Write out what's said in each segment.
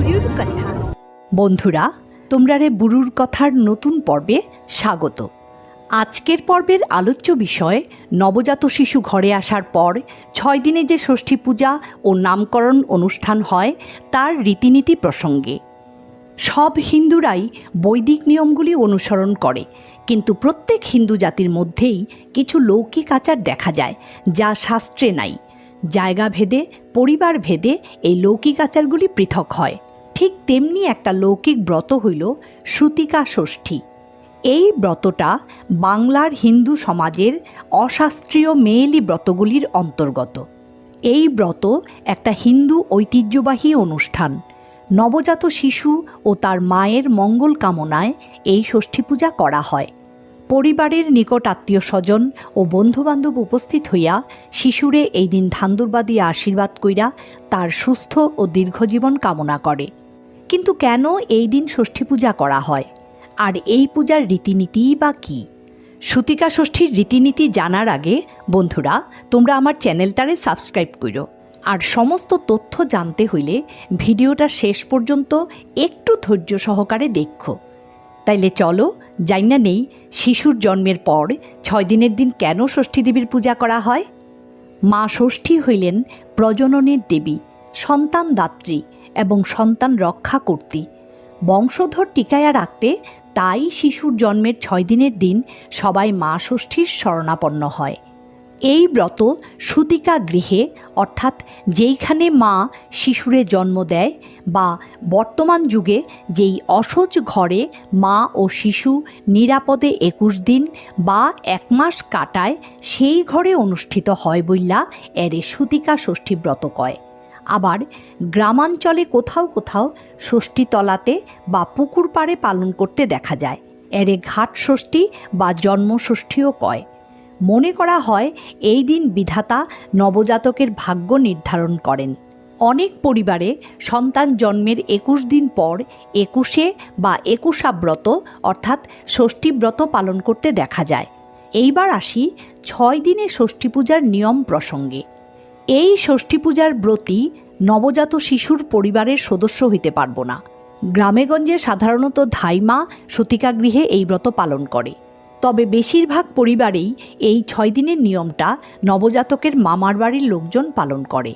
বুড়ির কথা। বন্ধুরা, তোমরা রে বুরুর কথার নতুন পর্বে স্বাগত। আজকের পর্বের আলোচ্য বিষয়, নবজাত শিশু ঘরে আসার পর ছয় দিনে যে ষষ্ঠী পূজা ও নামকরণ অনুষ্ঠান হয়, তার রীতিনীতি প্রসঙ্গে। সব হিন্দুরাই বৈদিক নিয়মগুলি অনুসরণ করে, কিন্তু প্রত্যেক হিন্দু জাতির মধ্যেই কিছু লৌকিক আচার দেখা যায়, যা শাস্ত্রে নাই। জায়গা ভেদে পরিবার ভেদে এই লৌকিক আচারগুলি পৃথক হয়। ঠিক তেমনি একটা লৌকিক ব্রত হইল শ্রুতিকা ষষ্ঠী। এই ব্রতটা বাংলার হিন্দু সমাজের অশাস্ত্রীয় মেয়েলি ব্রতগুলির অন্তর্গত। এই ব্রত একটা হিন্দু ঐতিহ্যবাহী অনুষ্ঠান। নবজাত শিশু ও তার মায়ের মঙ্গল কামনায় এই ষষ্ঠী পূজা করা হয়। পরিবারের নিকট আত্মীয় স্বজন ও বন্ধুবান্ধব উপস্থিত হইয়া শিশুরে এই দিন ধান্দুরবাদী আশীর্বাদ কইরা তার সুস্থ ও দীর্ঘজীবন কামনা করে। কিন্তু কেন এই দিন ষষ্ঠী পূজা করা হয়? আর এই পূজার রীতিনীতিই বা কী? সুতিকা ষষ্ঠীর রীতিনীতি জানার আগে, বন্ধুরা, তোমরা আমার চ্যানেলটারে সাবস্ক্রাইব করো। আর সমস্ত তথ্য জানতে হইলে ভিডিওটা শেষ পর্যন্ত একটু ধৈর্য সহকারে দেখো। তাইলে চলো জাইনা নেই, শিশুর জন্মের পর ছয় দিনের দিন কেন ষষ্ঠী দেবীর পূজা করা হয়? মা ষষ্ঠী হইলেন প্রজননের দেবী, সন্তান দাত্রী। এবং সন্তান রক্ষা কর্তী। বংশধর টিকায়া রাখতে তাই শিশুর জন্মের ছয় দিনের দিন সবাই মা ষষ্ঠীর শরণাপন্ন হয়। এই ব্রত সুতিকা গৃহে, অর্থাৎ যেইখানে মা শিশুরে জন্ম দেয় বা বর্তমান যুগে যেই অসহজ ঘরে মা ও শিশু নিরাপদে একুশ দিন বা এক মাস কাটায়, সেই ঘরে অনুষ্ঠিত হয় বইলা এরে সুতিকা ষষ্ঠী ব্রত কয়। আবার গ্রামাঞ্চলে কোথাও কোথাও ষষ্ঠী তলাতে বা পুকুর পাড়ে পালন করতে দেখা যায়। এরে ঘাট ষষ্ঠী বা জন্মষষ্ঠীও কয়। মনে করা হয় এই দিন বিধাতা নবজাতকের ভাগ্য নির্ধারণ করেন। অনেক পরিবারে সন্তান জন্মের একুশ দিন পর একুশে বা একুশা ব্রত অর্থাৎ ষষ্ঠী ব্রত পালন করতে দেখা যায়। এইবার আসি ছয় দিনে ষষ্ঠী পূজার নিয়ম প্রসঙ্গে। এই ষষ্ঠী পূজার ব্রতী নবজাত শিশুর পরিবারের সদস্য হইতে পারব না। গ্রামেগঞ্জে সাধারণত ধাইমা সতিকাগৃহে এই ব্রত পালন করে। তবে বেশিরভাগ পরিবারেই এই ছয় দিনের নিয়মটা নবজাতকের মামার বাড়ির লোকজন পালন করে।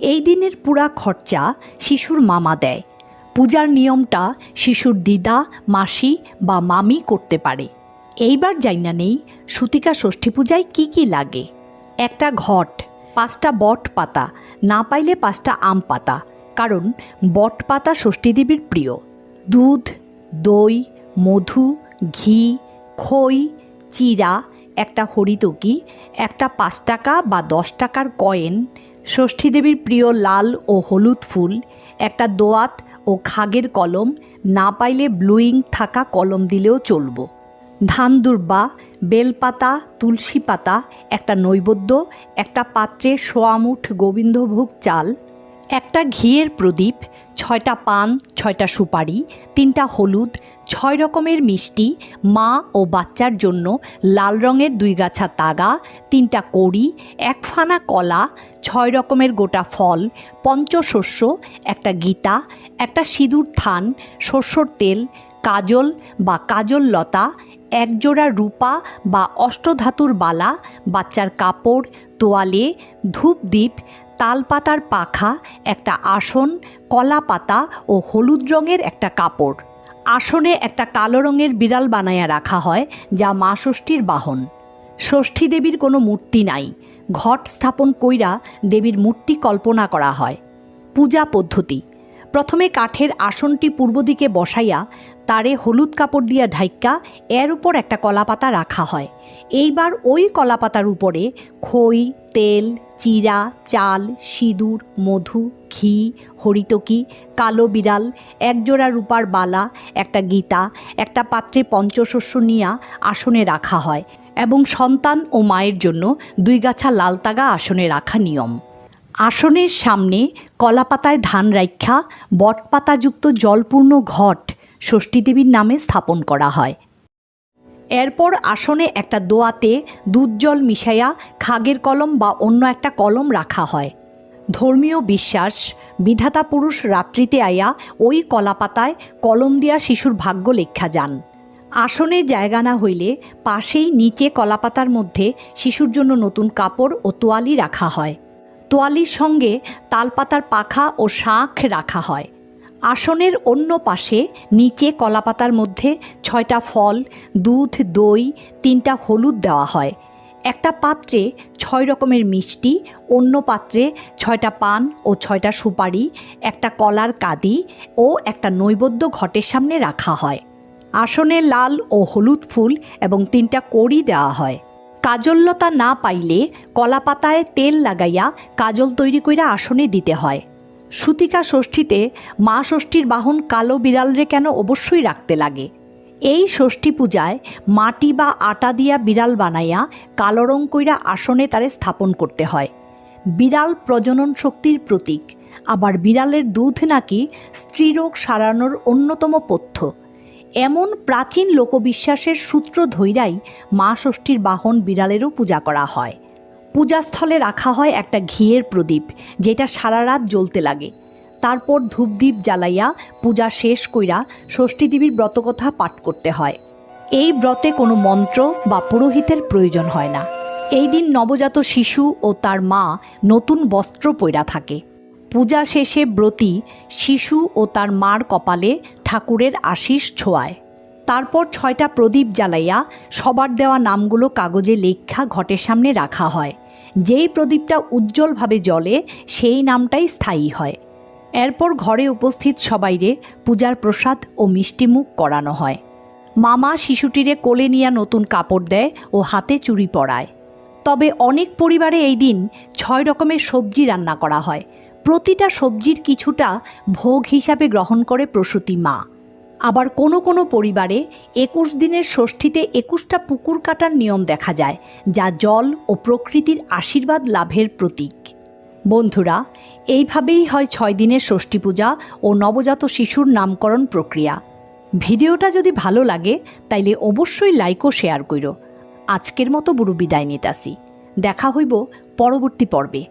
এই দিনের পুরা খরচা শিশুর মামা দেয়। পূজার নিয়মটা শিশুর দিদা, মাসি বা মামি করতে পারে। এইবার জাইনা নেই, সুতিকা ষষ্ঠী পূজায় কি কি লাগে? একটা ঘট পাঁচটা বট পাতা, না পাইলে পাঁচটা আম পাতা, কারণ বট পাতা ষষ্ঠীদেবীর প্রিয়। দুধ, দই, মধু, ঘি, খই, চিরা, একটা হরিতকি, একটা পাঁচ টাকা বা দশ টাকার কয়েন ষষ্ঠীদেবীর প্রিয় লাল ও হলুদ ফুল, একটা দোয়াত ও খাগের কলম, না পাইলে ব্লুইং থাকা কলম দিলেও চলবো। ধান দুর্বা বেলপাতা তুলসী পাতা একটা নৈবেদ্য, একটা পাত্রে সোয়ামুঠ গোবিন্দভোগ চাল, একটা ঘিয়ের প্রদীপ, ছয়টা পান, ছয়টা সুপারি, তিনটা হলুদ, ছয় রকমের মিষ্টি, মা ও বাচ্চার জন্য লাল রঙের দুই গাছা তাগা, তিনটা কড়ি এক ফানা কলা, ছয় রকমের গোটা ফল, পঞ্চশস্য, একটা গীতা, একটা সিঁদুর থান শস্যর তেল, কাজল বা কাজল লতা একজোড়া রূপা বা অষ্টধাতুর বালা, বাচ্চার কাপড়, তোয়ালে, ধূপদীপ, তালপাতার পাখা, একটা আসন, কলা পাতা ও হলুদ রঙের একটা কাপড়। আসনে একটা কালো রঙের বিড়াল বানায়া রাখা হয়, যা মা ষষ্ঠীর বাহন। ষষ্ঠী দেবীর কোনো মূর্তি নাই। ঘট স্থাপন কইরা দেবীর মূর্তি কল্পনা করা হয়। পূজা পদ্ধতি। প্রথমে কাঠের আসনটি পূর্ব দিকে বসাইয়া তারে হলুদ কাপড় দিয়া ঢাইক্কা, এর উপর একটা কলাপাতা রাখা হয়। এইবার ওই কলাপাতার উপরে খই, তেল, চিরা, চাল, সিঁদুর, মধু, ঘি, হরিতকি, কালো বিড়াল, একজোড়া রূপার বালা, একটা গীতা, একটা পাত্রে পঞ্চশস্য নিয়া আসনে রাখা হয় এবং সন্তান ও মায়ের জন্য দুই গাছা লালতাগা আসনে রাখা নিয়ম। আসনের সামনে কলাপাতায় ধান রাইখা বটপাতাযুক্ত জলপূর্ণ ঘট ষষ্ঠীদেবীর নামে স্থাপন করা হয়। এরপর আসনে একটা দোয়াতে দুধ জল মিশাইয়া খাগের কলম বা অন্য একটা কলম রাখা হয়। ধর্মীয় বিশ্বাস, বিধাতা পুরুষ রাত্রিতে আইয়া ওই কলাপাতায় কলম দিয়া শিশুর ভাগ্য লেখা যান। আসনে জায়গা না হইলে পাশেই নিচে কলাপাতার মধ্যে শিশুর জন্য নতুন কাপড় ও তোয়ালি রাখা হয়। তোয়ালির সঙ্গে তালপাতার পাখা ও শাঁখ রাখা হয়। আসনের অন্য পাশে নিচে কলাপাতার মধ্যে ছয়টা ফল, দুধ, দই, তিনটা হলুদ দেওয়া হয়। একটা পাত্রে ছয় রকমের মিষ্টি, অন্য পাত্রে ছয়টা পান ও ছয়টা সুপারি, একটা কলার কাদি ও একটা নৈবেদ্য ঘটের সামনে রাখা হয়। আসনে লাল ও হলুদ ফুল এবং তিনটা কড়ি দেওয়া হয়। কাজল্যতা না পাইলে কলাপাতায় তেল লাগাইয়া কাজল তৈরি কইরা আসনে দিতে হয়। সুতিকা ষষ্ঠীতে মা ষষ্ঠীর বাহন কালো বিড়ালরে কেন অবশ্যই রাখতে লাগে? এই ষষ্ঠী পূজায় মাটি বা আটা দিয়া বিড়াল বানাইয়া কালো রং কইরা আসনে তারে স্থাপন করতে হয়। বিড়াল প্রজনন শক্তির প্রতীক, আবার বিড়ালের দুধ নাকি স্ত্রীরোগ সারানোর অন্যতম পথ্য। এমন প্রাচীন লোকবিশ্বাসের সূত্র ধৈরাই মা ষষ্ঠীর বাহন বিড়ালেরও পূজা করা হয়। পূজাস্থলে রাখা হয় একটা ঘিয়ের প্রদীপ, যেটা সারা রাত জ্বলতে লাগে। তারপর ধূপদীপ জ্বালাইয়া পূজা শেষ কইরা ষষ্ঠী দেবীর ব্রতকথা পাঠ করতে হয়। এই ব্রতে কোনো মন্ত্র বা পুরোহিতের প্রয়োজন হয় না। এই দিন নবজাত শিশু ও তার মা নতুন বস্ত্র পইরা থাকে। পূজা শেষে ব্রতী শিশু ও তার মার কপালে ঠাকুরের আশিস ছোঁয়ায়। তারপর ছয়টা প্রদীপ জ্বালাইয়া সবার দেওয়া নামগুলো কাগজে লেখা ঘটের সামনে রাখা হয়। যেই প্রদীপটা উজ্জ্বলভাবে জ্বলে, সেই নামটাই স্থায়ী হয়। এরপর ঘরে উপস্থিত সবাইরে পূজার প্রসাদ ও মিষ্টিমুখ করানো হয়। মামা শিশুটিরে কোলে নিয়া নতুন কাপড় দেয় ও হাতে চুড়ি পরায়। তবে অনেক পরিবারে এই দিন ছয় রকমের সবজি রান্না করা হয়। প্রতিটা সবজির কিছুটা ভোগ হিসাবে গ্রহণ করে প্রসূতি মা। আবার কোনো কোনো পরিবারে একুশ দিনের ষষ্ঠীতে একুশটা পুকুর কাটার নিয়ম দেখা যায়, যা জল ও প্রকৃতির আশীর্বাদ লাভের প্রতীক। বন্ধুরা, এইভাবেই হয় ছয় দিনের ষষ্ঠী পূজা ও নবজাত শিশুর নামকরণ প্রক্রিয়া। ভিডিওটা যদি ভালো লাগে, তাইলে অবশ্যই লাইক ও শেয়ার কইরো। আজকের মতো বুড়ো বিদায় নিতাসি দেখা হইব পরবর্তী পর্বে।